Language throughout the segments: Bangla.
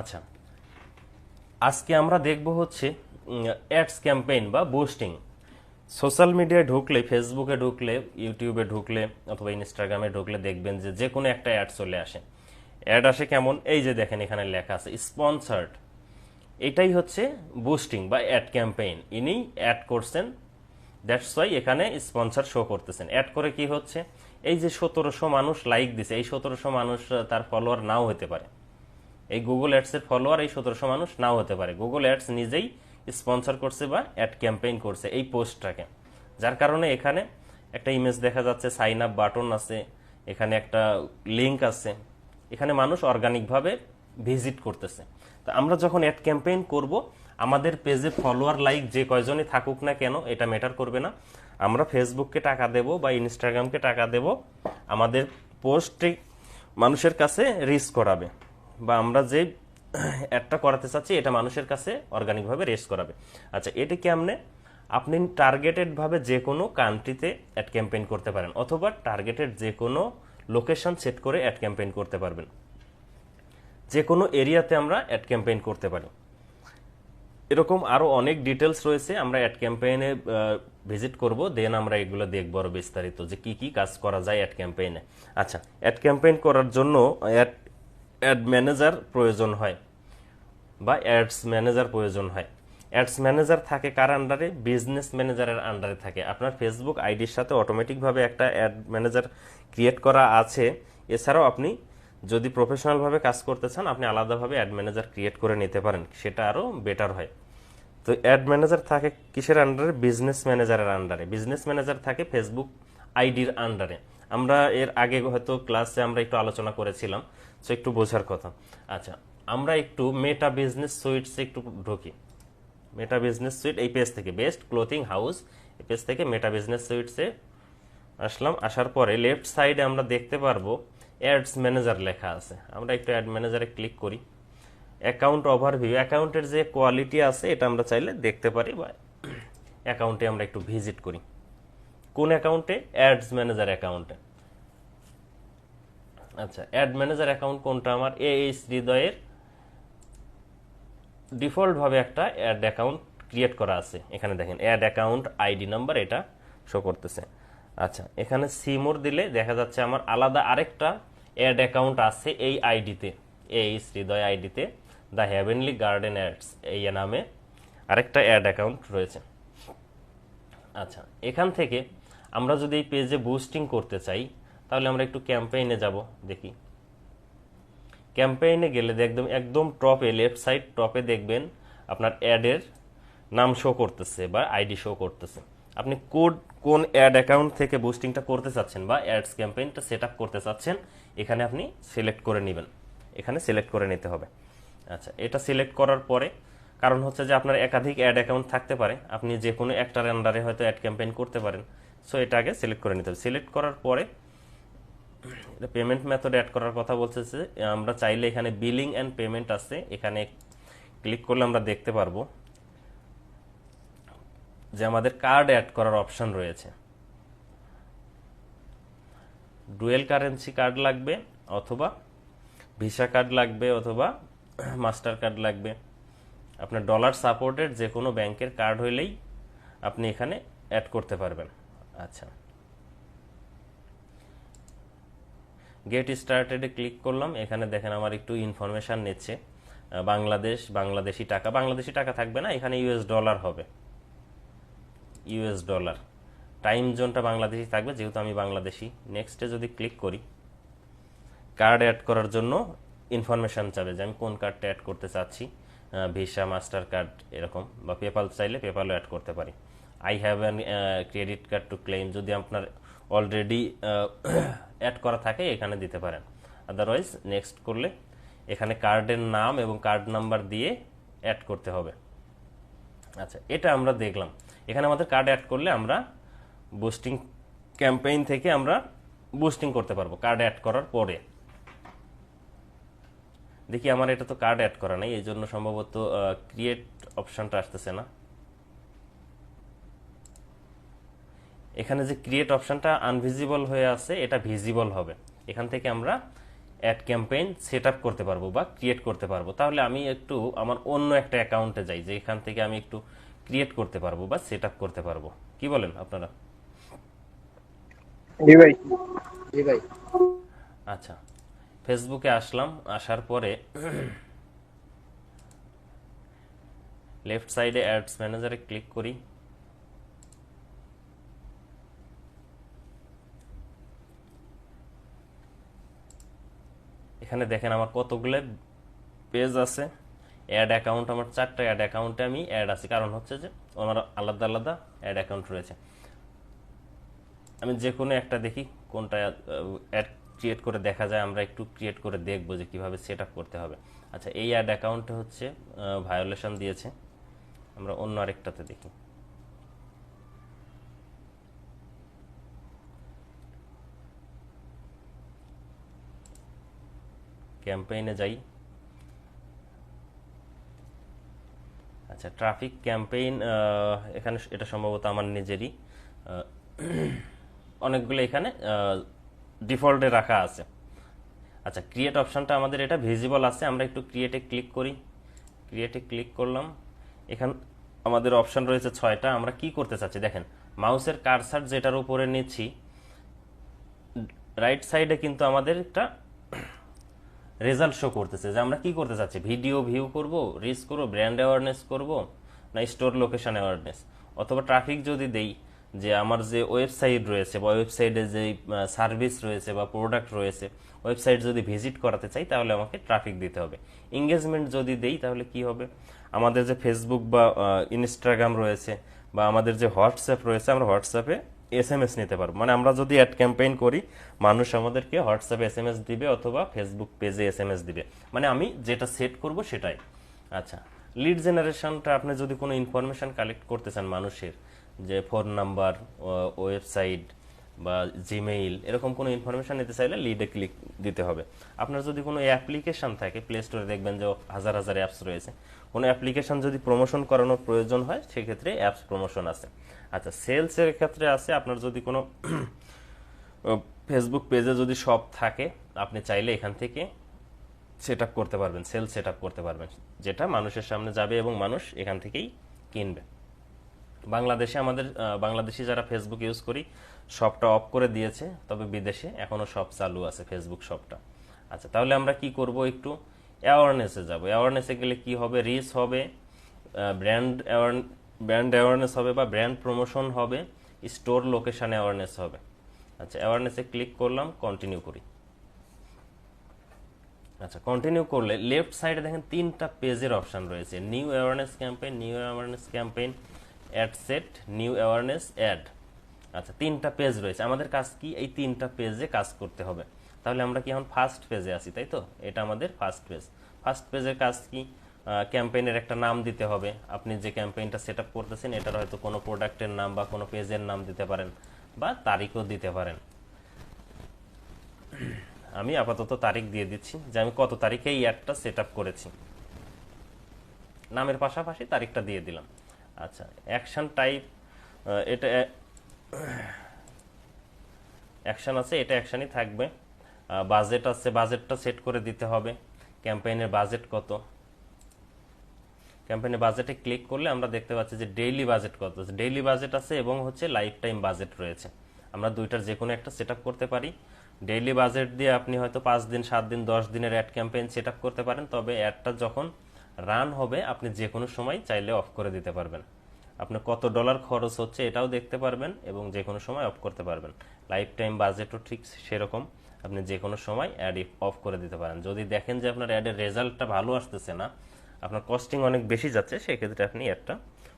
আচ্ছা। আজকে আমরা দেখব হচ্ছে অ্যাডস ক্যাম্পেইন বা বুস্টিং সোশ্যাল মিডিয়ায় ঢুকলে ফেসবুকে ঢুকলে ইউটিউবে ঢুকলে, অথবা ইনস্টাগ্রামে ঢুকলে দেখবেন যে যে কোনো একটা অ্যাড চলে আসে। অ্যাড আসে কেমন? এই যে দেখেন এখানে লেখা আছে স্পন্সার্ড এটাই হচ্ছে বুস্টিং বা অ্যাড ক্যাম্পেইন ইনি অ্যাড করছেন দ্যাটস ওয়াই এখানে স্পন্সর শো করতেছেন। অ্যাড করে কি হচ্ছে? এই যে সতেরোশো মানুষ লাইক দিছে, এই সতেরোশো মানুষ তার ফলোয়ার নাও হতে পারে। এই গুগল অ্যাডসের ফলোয়ার এই সতেরোশো মানুষ নাও হতে পারে। গুগল অ্যাডস নিজেই স্পন্সর করছে বা অ্যাড ক্যাম্পেইন করছে এই পোস্টটাকে যার কারণে এখানে একটা ইমেজ দেখা যাচ্ছে সাইন আপ বাটন আছে, এখানে একটা লিঙ্ক আছে। এখানে মানুষ অর্গানিকভাবে ভিজিট করতেছে। তো আমরা যখন অ্যাড ক্যাম্পেইন করব, আমাদের পেজে ফলোয়ার লাইক যে কয়জনই থাকুক না কেন, এটা ম্যাটার করবে না। আমরা ফেসবুককে টাকা দেব বা ইনস্টাগ্রামকে টাকা দেব, আমাদের পোস্টে মানুষের কাছে রিচ করাবে। বা আমরা যে অ্যাডটা করাতে চাচ্ছি, এটা মানুষের কাছে অর্গানিকভাবে রেস করাবে। আচ্ছা এটা কেমনে আপনি টার্গেটেডভাবে যে কোনো কান্ট্রিতে অ্যাড ক্যাম্পেইন করতে পারেন, অথবা টার্গেটেড যে কোনো লোকেশন সেট করে অ্যাড ক্যাম্পেইন করতে পারবেন। যে কোনো এরিয়াতে আমরা অ্যাড ক্যাম্পেইন করতে পারি। এরকম আরও অনেক ডিটেলস রয়েছে, আমরা অ্যাড ক্যাম্পেইনে ভিজিট করব দেন আমরা এগুলো দেখব আরও বিস্তারিত যে কি কি কাজ করা যায় অ্যাড ক্যাম্পেইনে আচ্ছা অ্যাড ক্যাম্পেইন করার জন্য অ্যাড অ্যাড ম্যানেজার প্রয়োজন হয় বা অ্যাডস ম্যানেজার প্রয়োজন হয়। অ্যাডস ম্যানেজার থাকে কার আন্ডারে? বিজনেস ম্যানেজারের আন্ডারে থাকে। আপনার ফেসবুক আইডির সাথে অটোমেটিকভাবে একটা অ্যাড ম্যানেজার ক্রিয়েট করা আছে। এছাড়াও আপনি যদি প্রফেশনালভাবে কাজ করতে চান, আপনি আলাদাভাবে অ্যাড ম্যানেজার ক্রিয়েট করে নিতে পারেন। সেটা আরও বেটার হয়। তো অ্যাড ম্যানেজার থাকে কিসের আন্ডারে? বিজনেস ম্যানেজারের আন্ডারে। বিজনেস ম্যানেজার থাকে ফেসবুক আইডির আন্ডারে। আমরা এর আগে হয়তো ক্লাসে আমরা একটু আলোচনা করেছিলাম সো একটু বোঝার কথা। আচ্ছা আমরা একটু মেটা বিজনেস সুইটসে একটু ঢুকি। মেটা বিজনেস সুইট এই পেজ থেকে বেস্ট ক্লোথিং হাউস এই পেজ থেকে মেটা বিজনেস সুইটসে আসলাম। আসার পরে লেফট সাইডে আমরা দেখতে পারব অ্যাডস ম্যানেজার লেখা আছে। আমরা একটু অ্যাড ম্যানেজারে ক্লিক করি। অ্যাকাউন্ট ওভারভিউ অ্যাকাউন্টের যে কোয়ালিটি আছে, এটা আমরা চাইলে দেখতে পারি বা অ্যাকাউন্টে আমরা একটু ভিজিট করি। কোন অ্যাকাউন্টে অ্যাডস ম্যানেজার অ্যাকাউন্টে আচ্ছা অ্যাড ম্যানেজার অ্যাকাউন্ট কোনটা? আমার এ এইচ হৃদয়ের ডিফল্টভাবে একটা অ্যাড অ্যাকাউন্ট ক্রিয়েট করা আছে। এখানে দেখেন অ্যাড অ্যাকাউন্ট আইডি নাম্বার এটা শো করতেছে। আচ্ছা এখানে সিমোর দিলে দেখা যাচ্ছে আমার আলাদা আরেকটা অ্যাড অ্যাকাউন্ট আছে এই আইডিতে এই হৃদয় আইডিতে দ্য হ্যাভেনলি গার্ডেন অ্যাডস এই নামে আরেকটা অ্যাড অ্যাকাউন্ট রয়েছে। আচ্ছা এখান থেকে আমরা যদি এই পেজে বুস্টিং করতে চাই তাহলে আমরা একটু ক্যাম্পেইনে যাব, দেখি। ক্যাম্পেইনে গেলে দেখবেন একদম টপে লেফট সাইড টপে দেখবেন আপনার অ্যাডের নাম শো করতেছে বা আইডি শো করতেছে। আপনি কোড, কোন অ্যাড অ্যাকাউন্ট থেকে বুস্টিংটা করতে চাচ্ছেন বা অ্যাডস ক্যাম্পেইনটা সেট করতে চাচ্ছেন, এখানে আপনি সিলেক্ট করে নেবেন। এখানে সিলেক্ট করে নিতে হবে। আচ্ছা এটা সিলেক্ট করার পরে কারণ হচ্ছে যে আপনার একাধিক অ্যাড অ্যাকাউন্ট থাকতে পারে। আপনি যে কোনো একটার আন্ডারে হয়তো অ্যাড ক্যাম্পেইন করতে পারেন। সো এটা আগে সিলেক্ট করে নিতে হবে। সিলেক্ট করার পরে এটা পেমেন্ট মেথড অ্যাড করার কথা বলছে যে আমরা চাইলে এখানে বিলিং অ্যান্ড পেমেন্ট আছে। এখানে ক্লিক করলে আমরা দেখতে পারব যে আমাদের কার্ড অ্যাড করার অপশন রয়েছে। ডুয়েল কারেন্সি কার্ড লাগবে অথবা ভিসা কার্ড লাগবে অথবা মাস্টার কার্ড লাগবে। আপনার ডলার সাপোর্টেড যে কোনো ব্যাংকের কার্ড হইলেই আপনি এখানে অ্যাড করতে পারবেন। আচ্ছা। গেট স্টার্টেডে ক্লিক করলাম। এখানে দেখেন আমার একটু ইনফরমেশন নিচ্ছে। বাংলাদেশ, বাংলাদেশি টাকা। বাংলাদেশি টাকা থাকবে না, এখানে ইউএস ডলার হবে। ইউএস ডলার টাইম জোনটা বাংলাদেশি থাকবে, যেহেতু আমি বাংলাদেশি। নেক্সটে যদি ক্লিক করি কার্ড অ্যাড করার জন্য ইনফরমেশন চাবে যে আমি কোন কার্ডটা অ্যাড করতে চাচ্ছি। ভিসা মাস্টার কার্ড এরকম, বা পেপাল চাইলে পেপালও অ্যাড করতে পারি। I have an credit card to claim যদি আপনার অলরেডি অ্যাড করা থাকে, এখানে দিতে পারেন। আদারওয়াইজ নেক্সট করলে এখানে কার্ডের নাম এবং কার্ড নাম্বার দিয়ে অ্যাড করতে হবে। আচ্ছা এটা আমরা দেখলাম। এখানে আমাদের কার্ড অ্যাড করলে আমরা বুস্টিং ক্যাম্পেইন থেকে আমরা বুস্টিং করতে পারব কার্ড অ্যাড করার পরে। দেখি, আমার এটা তো কার্ড অ্যাড করা নেই এই জন্য সম্ভবত ক্রিয়েট অপশনটা আসতেছে না। এখানে যে ক্রিয়েট অপশনটা আনভিজিবল হয়ে আছে এটা ভিজিবল হবে। এখান থেকে আমরা অ্যাড ক্যাম্পেইন সেট আপ করতে পারব বা ক্রিয়েট করতে পারব। তাহলে আমি একটু আমার অন্য একটা অ্যাকাউন্টে যাই যে এখান থেকে আমি একটু ক্রিয়েট করতে পারব বা সেট আপ করতে পারব। কি বলেন আপনারা? জি ভাই। জি ভাই। আচ্ছা ফেসবুকে আসলাম আসার পরে লেফট সাইডে অ্যাডস ম্যানেজারে ক্লিক করি। এখানে দেখেন আমার কতগুলো পেজ আছে। অ্যাড অ্যাকাউন্ট আমার চারটা অ্যাড অ্যাকাউন্টে আমি অ্যাড আছি। কারণ হচ্ছে যে আমার আলাদা আলাদা অ্যাড অ্যাকাউন্ট রয়েছে। আমি যে কোনো একটা দেখি, কোনটা অ্যাড ক্রিয়েট করে দেখা যায়, আমরা একটু ক্রিয়েট করে দেখব যে কীভাবে সেট করতে হবে। আচ্ছা এই অ্যাড অ্যাকাউন্টে হচ্ছে ভায়োলেশন দিয়েছে। আমরা অন্য আরেকটাতে দেখি। ক্যাম্পেইনে যাই। আচ্ছা ট্রাফিক ক্যাম্পেইন এখানে এটা সম্ভবত আমার নিজেরই। অনেকগুলো এখানে ডিফল্টে রাখা আছে। আচ্ছা ক্রিয়েট অপশনটা আমাদের এটা ভিজিবল আছে। আমরা একটু ক্রিয়েটে ক্লিক করি। ক্রিয়েটে ক্লিক করলাম। এখান, আমাদের অপশন রয়েছে ছয়টা। আমরা কি করতে চাচ্ছি? দেখেন, মাউসের কারসার যেটার উপরে নিচ্ছি রাইট সাইডে কিন্তু আমাদের একটা রেজাল্ট শো করতেছে যে আমরা কি করতে চাচ্ছি? ভিডিও ভিউ করব রিচ করব ব্র্যান্ড অ্যাওয়ারনেস করব, না স্টোর লোকেশন অ্যাওয়ারনেস অথবা ট্রাফিক যদি দেই যে আমার যে ওয়েবসাইট রয়েছে বা ওয়েবসাইটে যে সার্ভিস রয়েছে বা প্রোডাক্ট রয়েছে ওয়েবসাইট যদি ভিজিট করাতে চাই তাহলে আমাকে ট্রাফিক দিতে হবে। এঙ্গেজমেন্ট যদি দেই তাহলে কি হবে? আমাদের যে ফেসবুক বা ইনস্টাগ্রাম রয়েছে বা আমাদের যে হোয়াটসঅ্যাপ রয়েছে, আমরা হোয়াটসঅ্যাপে এস এম এস নিতে পারব। মানে আমরা যদি অ্যাড ক্যাম্পেইন করি, মানুষ আমাদেরকে হোয়াটসঅ্যাপে এস এম এস দিবে অথবা ফেসবুক পেজে এস এম এস দিবে। মানে আমি যেটা সেট করব সেটাই। আচ্ছা লিড জেনারেশনটা আপনি যদি কোনো ইনফরমেশান কালেক্ট করতে চান মানুষের, যে ফোন নাম্বার ওয়েবসাইট বা জিমেইল এরকম কোনো ইনফরমেশন নিতে চাইলে লিডে ক্লিক দিতে হবে। আপনার যদি কোনো অ্যাপ্লিকেশন থাকে প্লে স্টোরে দেখবেন যে হাজার হাজার অ্যাপস রয়েছে। কোনো অ্যাপ্লিকেশন যদি প্রমোশন করানোর প্রয়োজন হয়, সেক্ষেত্রে অ্যাপস প্রমোশন আছে। আচ্ছা সেলসের ক্ষেত্রে আছে, আপনার যদি কোনো ফেসবুক পেজে যদি শপ থাকে, আপনি চাইলে এখান থেকে সেট করতে পারবেন সেল সেট করতে পারবেন। যেটা মানুষের সামনে যাবে এবং মানুষ এখান থেকেই কিনবে। বাংলাদেশে আমাদের বাংলাদেশি যারা ফেসবুক ইউজ করি শপটা অফ করে দিয়েছে, তবে বিদেশে এখনও শপ চালু আছে ফেসবুক শপটা আচ্ছা তাহলে আমরা কি করব একটু? অ্যাওয়ারনেসে যাব। অ্যাওয়ারনেসে গেলে কি হবে? রিচ হবে ব্র্যান্ড ব্র্যান্ড অ্যাওয়ারনেস হবে বা ব্র্যান্ড প্রমোশন হবে স্টোর লোকেশন অ্যাওয়ারনেস হবে। আচ্ছা অ্যাওয়ারনেসে ক্লিক করলাম কন্টিনিউ করি। আচ্ছা কন্টিনিউ করলে লেফট সাইডে দেখেন তিনটা পেজের অপশন রয়েছে। New awareness campaign new awareness campaign ad set new awareness ad আচ্ছা তিনটা পেজ রয়েছে। আমাদের কাজ কি? এই তিনটা পেজে কাজ করতে হবে। তাহলে আমরা কি এখন ফার্স্ট পেজে আছি, তাই তো? এটা আমাদের ফার্স্ট পেজ ফার্স্ট পেজের কাজ কি? ক্যাম্পেইনের একটা নাম দিতে হবে। আপনি যে ক্যাম্পেইনটা সেট আপ করতেছেন, এটার হয়তো কোনো প্রোডাক্টের নাম বা কোনো পেজের নাম দিতে পারেন বা তারিখও দিতে পারেন। আমি আপাতত তারিখ দিয়ে দিচ্ছি যে আমি কত তারিখে এই অ্যাডটা সেট আপ করেছি। নামের পাশাপাশি তারিখটা দিয়ে দিলাম। আচ্ছা অ্যাকশন টাইপ এটা অ্যাকশন আছে, এটা অ্যাকশনই থাকবে। বাজেট আছে বাজেটটা সেট করে দিতে হবে। ক্যাম্পেইনের বাজেট কত? ক্যাম্পেইনের বাজেটে ক্লিক করলে আমরা দেখতে পাচ্ছি যে ডেইলি বাজেট কত আছে। ডেইলি বাজেট আছে এবং হচ্ছে লাইফ টাইম বাজেট রয়েছে। আমরা দুইটার যে কোনো একটা সেট করতে পারি। ডেইলি বাজেট দিয়ে আপনি হয়তো পাঁচ দিন, সাত দিন, দশ দিনের অ্যাড ক্যাম্পেইন সেট করতে পারেন। তবে অ্যাডটা যখন রান হবে, আপনি যে কোনো সময় চাইলে অফ করে দিতে পারবেন। আপনি কত ডলার খরচ হচ্ছে এটাও দেখতে পারবেন এবং যে কোনো সময় অফ করতে পারবেন। লাইফ টাইম বাজেটও ঠিক সেরকম, আপনি যে কোনো সময় অ্যাড অফ করে দিতে পারেন। যদি দেখেন যে আপনার অ্যাডের রেজাল্টটা ভালো আসতেছে না, আপনার কস্টিং অনেক বেশি যাচ্ছে, সেক্ষেত্রে আপনি অ্যাডটা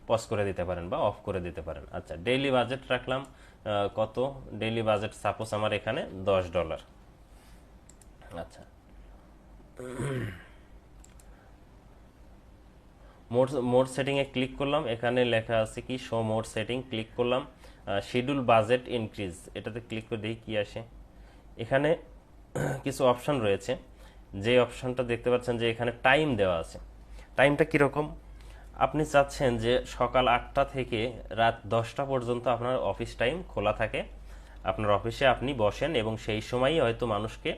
পজ করে দিতে পারেন বা অফ করে দিতে পারেন। আচ্ছা ডেইলি বাজেট রাখলাম কত? ডেইলি বাজেট সাপোজ আমার এখানে দশ ডলার আচ্ছা। মোড মোড সেটিংয়ে ক্লিক করলাম। এখানে লেখা আছে কি শো মোড সেটিং ক্লিক করলাম। শিডিউল বাজেট ইনক্রিজ এটাতে ক্লিক করে দেখি কি আসে। এখানে কিছু অপশন রয়েছে। যে অপশনটা দেখতে পাচ্ছেন যে এখানে টাইম দেওয়া আছে। টাইমটা কীরকম? আপনি চাচ্ছেন যে সকাল আটটা থেকে রাত দশটা পর্যন্ত আপনার অফিস টাইম খোলা থাকে। আপনার অফিসে আপনি বসেন এবং সেই সময়ই হয়তো মানুষকে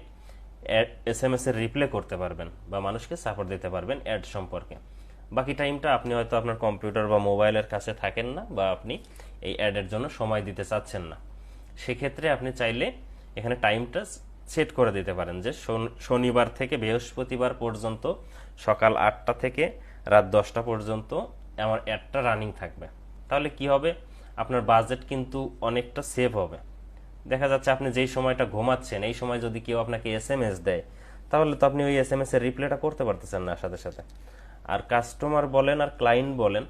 এস এম এস এর রিপ্লে করতে পারবেন বা মানুষকে সাপোর্ট দিতে পারবেন অ্যাড সম্পর্কে। বাকি টাইমটা আপনি হয়তো আপনার কম্পিউটার বা মোবাইলের কাছে থাকেন না বা আপনি এই অ্যাডের জন্য সময় দিতে চাচ্ছেন না। সেক্ষেত্রে আপনি চাইলে এখানে টাইমটা সেট করে দিতে পারেন যে শন- শনিবার থেকে বৃহস্পতিবার পর্যন্ত সকাল আটটা থেকে রাত দশটা পর্যন্ত আমার অ্যাডটা রানিং থাকবে। তাহলে কি হবে? আপনার বাজেট কিন্তু অনেকটা সেভ হবে। দেখা যাচ্ছে আপনি যেই সময়টা ঘুমাচ্ছেন, এই সময় যদি কেউ আপনাকে এস এম এস দেয়, তাহলে তো আপনি ওই এস এম এস এর রিপ্লাইটা করতে পারতেছেন না সাথে সাথে। আর কাস্টমার বলেন আর ক্লায়েন্ট বলেন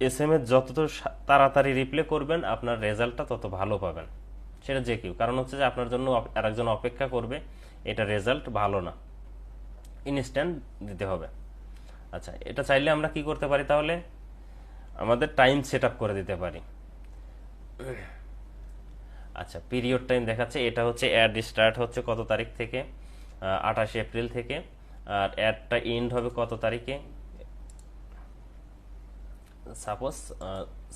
এস এম এস যত তাড়াতাড়ি রিপ্লে করবেন, আপনার রেজাল্টটা তত ভালো পাবেন। সেটা যে কেউ। কারণ হচ্ছে যে আপনার জন্য আরেকজন অপেক্ষা করবে, এটা রেজাল্ট ভালো না। ইনস্ট্যান্ট দিতে হবে। আচ্ছা এটা চাইলে আমরা কি করতে পারি তাহলে? আমাদের টাইম সেট করে দিতে পারি। আচ্ছা পিরিয়ড টাইম দেখাচ্ছে। এটা হচ্ছে অ্যাড স্টার্ট হচ্ছে কত তারিখ থেকে? আঠাশে এপ্রিল থেকে। আর অ্যাডটা এন্ড হবে কত তারিখে? সাপোজ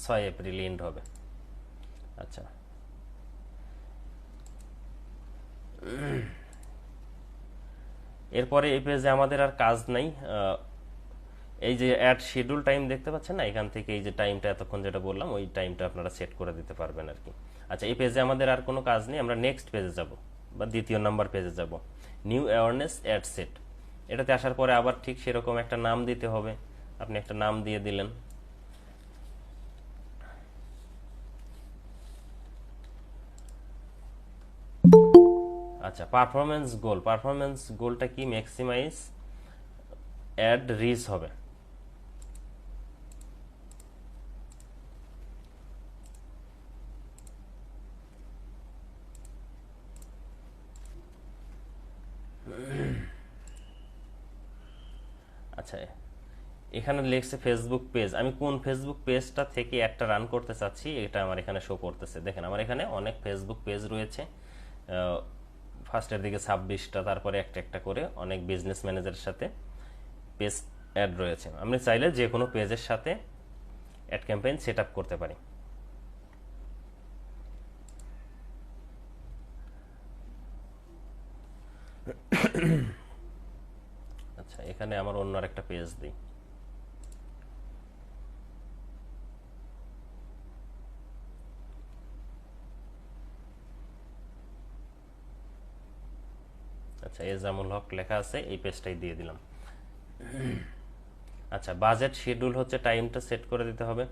ছয় এপ্রিল এন্ড হবে। আচ্ছা। এরপরে এই পেজে আমাদের আর কাজ নাই এই যে অ্যাড শিডিউল টাইম দেখতে পাচ্ছেন না? এখান থেকে এই যে টাইমটা এতক্ষণ যেটা বললাম, ওই টাইমটা আপনারা সেট করে দিতে পারবেন আর কি। আচ্ছা এই পেজে আমাদের আর কোনো কাজ নেই, আমরা নেক্সট পেজে যাব, বা দ্বিতীয় নাম্বার পেজে যাব। নিউ অ্যাওয়ারনেস অ্যাড সেট এটাতে আসার পরে আবার ঠিক সেরকম একটা নাম দিতে হবে। আপনি একটা নাম দিয়ে দিলেন। আচ্ছা পারফরমেন্স গোল পারফরমেন্স গোলটা কি? ম্যাক্সিমাইজ অ্যাড রিচ হবে। আচ্ছা এখানে লিখছে ফেসবুক পেজ আমি কোন ফেসবুক পেজটা থেকে একটা রান করতে চাচ্ছি, এটা আমার এখানে শো করতেছে। দেখেন, আমার এখানে অনেক ফেসবুক পেজ রয়েছে। ফার্স্টের দিকে ছাব্বিশটা, তারপরে একটা একটা করে অনেক বিজনেস ম্যানেজারের সাথে পেজ অ্যাড রয়েছে। আপনি চাইলে যে কোনো পেজের সাথে অ্যাড ক্যাম্পেইন সেট করতে পারি। এখানে আমার অন্য একটা পেজ দিই। আচ্ছা এজামুল হক লেখা আছে, এই পেজটাই দিয়ে দিলাম। আচ্ছা বাজেট শিডিউল হচ্ছে টাইমটা সেট করে দিতে হবে।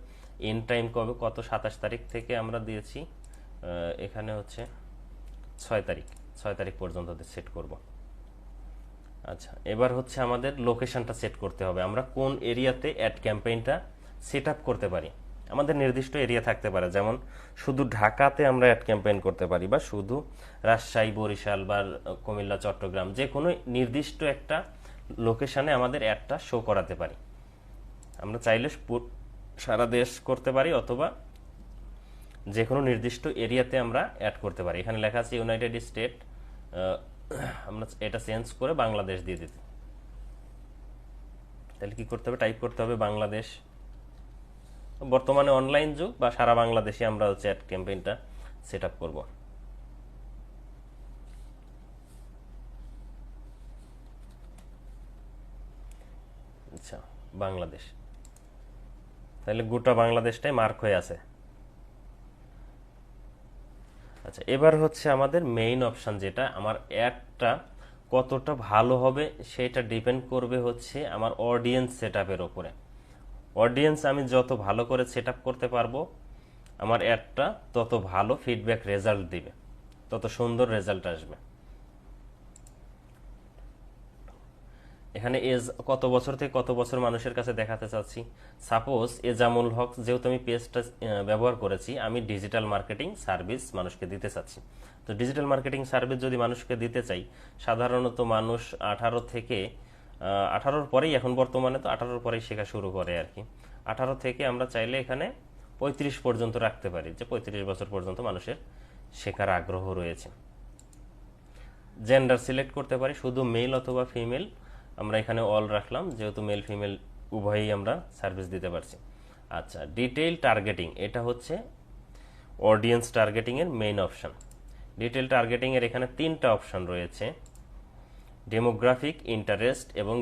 এন টাইম কবে? কত? সাতাশ তারিখ থেকে আমরা দিয়েছি। এখানে হচ্ছে ছয় তারিখ। ছয় তারিখ পর্যন্ত সেট করব। আচ্ছা এবার হচ্ছে আমাদের লোকেশনটা সেট করতে হবে। আমরা কোন এরিয়াতে অ্যাড ক্যাম্পেইনটা সেট আপ করতে পারি? আমাদের নির্দিষ্ট এরিয়া থাকতে পারে, যেমন শুধু ঢাকাতে আমরা অ্যাড ক্যাম্পেইন করতে পারি বা শুধু রাজশাহী, বরিশাল বা কুমিল্লা, চট্টগ্রাম যে কোনো নির্দিষ্ট একটা লোকেশনে আমাদের অ্যাডটা শো করাতে পারি। আমরা চাইলে সারা দেশ করতে পারি অথবা যে কোনো নির্দিষ্ট এরিয়াতে আমরা অ্যাড করতে পারি। এখানে লেখা আছে ইউনাইটেড স্টেট আমরা এটা চেঞ্জ করে বাংলাদেশ দিয়ে দিতে। তাহলে কি করতে হবে? টাইপ করতে হবে বাংলাদেশ। বর্তমানে অনলাইন যুগ বা সারা বাংলাদেশে আমরা হচ্ছে অ্যাড ক্যাম্পেইনটা সেট আপ করব। আচ্ছা বাংলাদেশ। তাহলে গোটা বাংলাদেশটাই মার্ক হয়ে আছে। আচ্ছা এবার হচ্ছে আমাদের মেইন অপশান যেটা, আমার অ্যাডটা কতটা ভালো হবে সেটা ডিপেন্ড করবে হচ্ছে আমার অডিয়েন্স সেট আপের ওপরে। অডিয়েন্স আমি যত ভালো করে সেট করতে পারব, আমার অ্যাডটা তত ভালো ফিডব্যাক রেজাল্ট দিবে, তত সুন্দর রেজাল্ট আসবে। এখানে এজ কত বছর থেকে কত বছর মানুষের কাছে দেখাতে চাচ্ছি? সাপোজ এজামুল হক, যেহেতু আমি পেজটা ব্যবহার করেছি, আমি ডিজিটাল মার্কেটিং সার্ভিস মানুষকে দিতে চাচ্ছি। তো ডিজিটাল মার্কেটিং সার্ভিস যদি মানুষকে দিতে চাই, সাধারণত মানুষ আঠারো থেকে আঠারোর পরেই এখন বর্তমানে তো আঠারোর পরেই শেখা শুরু করে আর কি। আঠারো থেকে আমরা চাইলে এখানে পঁয়ত্রিশ পর্যন্ত রাখতে পারি, যে পঁয়ত্রিশ বছর পর্যন্ত মানুষের শেখার আগ্রহ রয়েছে। জেন্ডার সিলেক্ট করতে পারি, শুধু মেল অথবা ফিমেল আমরা এখানে অল রাখলাম, যেহেতু মেল ফিমেল উভয়ই আমরা সার্ভিস দিতে পারছি। আচ্ছা ডিটেইল টার্গেটিং এটা হচ্ছে অডিয়েন্স টার্গেটিংয়ের মেইন অপশান ডিটেল টার্গেটিংয়ের এখানে তিনটা অপশন রয়েছে। ডেমোগ্রাফিক ইন্টারেস্ট এবং